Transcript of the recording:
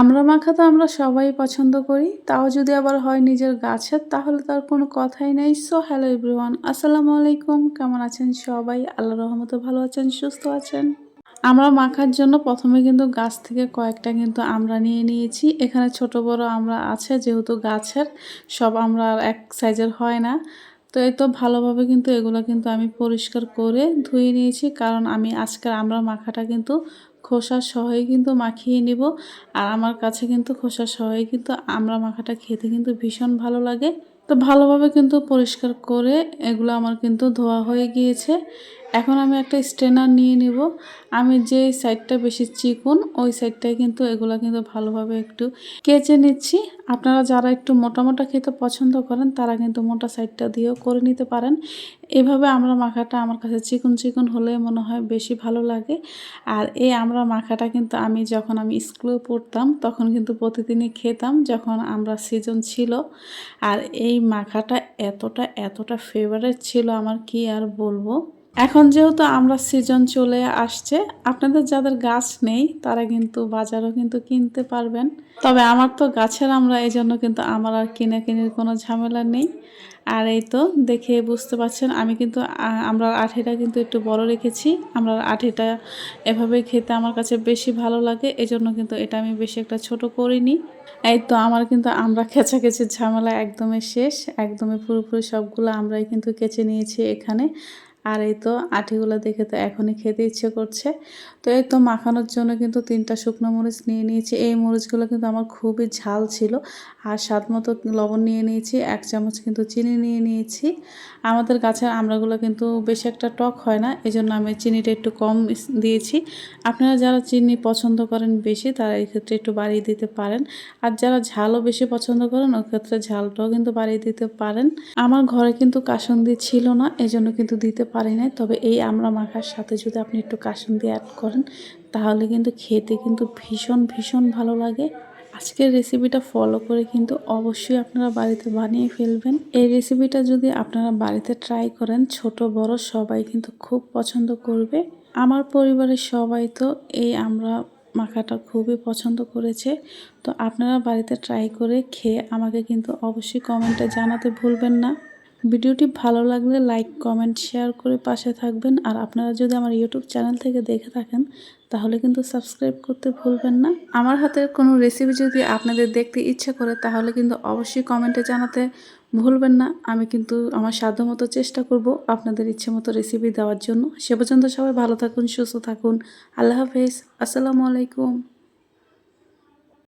আমরা মাখা তো আমরা সবাই পছন্দ করি, তাও যদি আবার হয় নিজের গাছের, তাহলে তার কোনো কথাই নেই। সো হ্যালো এভরিওয়ান আসসালামু আলাইকুম, কেমন আছেন সবাই? আল্লাহ রহমতে ভালো আছেন, সুস্থ আছেন? আমরা মাখার জন্য প্রথমে কিন্তু গাছ থেকে কয়েকটা কিন্তু আমরা নিয়ে নিয়েছি। এখানে ছোট বড় আমরা আছে, যেহেতু গাছের, সব আমরা এক সাইজের হয় না। তো এই তো ভালোভাবে কিন্তু এগুলো কিন্তু আমি পরিষ্কার করে ধুয়ে নিয়েছি, কারণ আমি আজকের আমরা মাখাটা কিন্তু খোসা সহই কিন্তু মাখিয়ে নিব। আর আমার কাছে কিন্তু খোসা সহই কিন্তু আমরা মাখাটা খেতে কিন্তু ভীষণ ভালো লাগে। তো ভালোভাবে কিন্তু পরিষ্কার করে এগুলো আমার কিন্তু ধোয়া হয়ে গিয়েছে। এখন আমি একটা স্ট্রেনার নিয়ে নিব। আমি যে সাইডটা বেশি চিকুন, ওই সাইডটায় কিন্তু এগুলো কিন্তু ভালোভাবে একটু কেচে নিচ্ছি। আপনারা যারা একটু মোটা মোটা খেতে পছন্দ করেন, তারা কিন্তু মোটা সাইডটা দিয়েও করে নিতে পারেন। এভাবে আমরা মাখাটা আমার কাছে চিকন চিকন হলে মনে হয় বেশি ভালো লাগে। আর এই আমরা মাখাটা কিন্তু আমি যখন আমি স্কুলে পড়তাম তখন কিন্তু প্রতিদিনই খেতাম যখন আমরা সিজন ছিল। আর এই মাখাটা এতটা এতটা ফেভারেট ছিল আমার, কি আর বলব? এখন যেহেতু আমরা সিজন চলে আসছে, আপনাদের যাদের গাছ নেই, তারা কিন্তু বাজারও কিন্তু কিনতে পারবেন। তবে আমার তো গাছের আমরা এই জন্য কিন্তু আমার আর কিনে কিনে কোনো ঝামেলা নেই। আর এই তো দেখে বুঝতে পারছেন, আমি কিন্তু আমরা আঠিটা কিন্তু একটু বড় রেখেছি। আমরা আঠিটা এভাবে খেতে আমার কাছে বেশি ভালো লাগে, এজন্য কিন্তু এটা আমি বেশি একটা ছোট করিনি। এই তো আমার কিন্তু আমরা খেচা কেচের ঝামেলা একদমই শেষ, একদমই পুরোপুরি সবগুলো আমরাই কিন্তু কেচে নিয়েছি এখানে। আর এই তো আঠিগুলো দেখে তো এখনই খেতে ইচ্ছে করছে। তো এই তো মাখানোর জন্য কিন্তু তিনটা শুকনো মরিচ নিয়ে নিয়েছি। এই মরিচগুলো কিন্তু আমার খুবই ঝাল ছিল। আর স্বাদ মতো লবণ নিয়ে নিয়েছি, এক চামচ কিন্তু চিনি নিয়ে নিয়েছি। আমাদের গাছের আমড়াগুলো কিন্তু বেশি একটা টক হয় না এই জন্য আমি চিনিটা একটু কম দিয়েছি। আপনারা যারা চিনি পছন্দ করেন বেশি, তারা এই ক্ষেত্রে একটু বাড়িয়ে দিতে পারেন। আর যারা ঝালও বেশি পছন্দ করেন, ওই ক্ষেত্রে ঝালটাও কিন্তু বাড়িয়ে দিতে পারেন। আমার ঘরে কিন্তু কাসন্দি ছিল না, এজন্য কিন্তু দিতে পারি নাই। তবে এই আমরা মাখার সাথে যদি আপনি একটু কাসুন্দি অ্যাড করেন, তাহলে কিন্তু খেতে কিন্তু ভীষণ ভীষণ ভালো লাগে। আজকের রেসিপিটা ফলো করে কিন্তু অবশ্যই আপনারা বাড়িতে বানিয়ে ফেলবেন। এই রেসিপিটা যদি আপনারা বাড়িতে ট্রাই করেন, ছোট, বড় সবাই কিন্তু খুব পছন্দ করবে। আমার পরিবারের সবাই তো এই আমরা মাখাটা খুবই পছন্দ করেছে। তো আপনারা বাড়িতে ট্রাই করে খেয়ে আমাকে কিন্তু অবশ্যই কমেন্টে জানাতে ভুলবেন না। ভিডিওটি ভালো লাগলে লাইক, কমেন্ট, শেয়ার করে পাশে থাকবেন। আর আপনারা যদি আমার ইউটিউব চ্যানেল থেকে দেখে থাকেন, তাহলে কিন্তু সাবস্ক্রাইব করতে ভুলবেন না। আমার হাতের কোনো রেসিপি যদি আপনাদের দেখতে ইচ্ছে করে, তাহলে কিন্তু অবশ্যই কমেন্টে জানাতে ভুলবেন না। আমি কিন্তু আমার সাধ্য মতো চেষ্টা করব আপনাদের ইচ্ছে মতো রেসিপি দেওয়ার জন্য। সে পর্যন্ত সবাই ভালো থাকুন, সুস্থ থাকুন। আল্লাহ হাফেজ। আসসালামু আলাইকুম।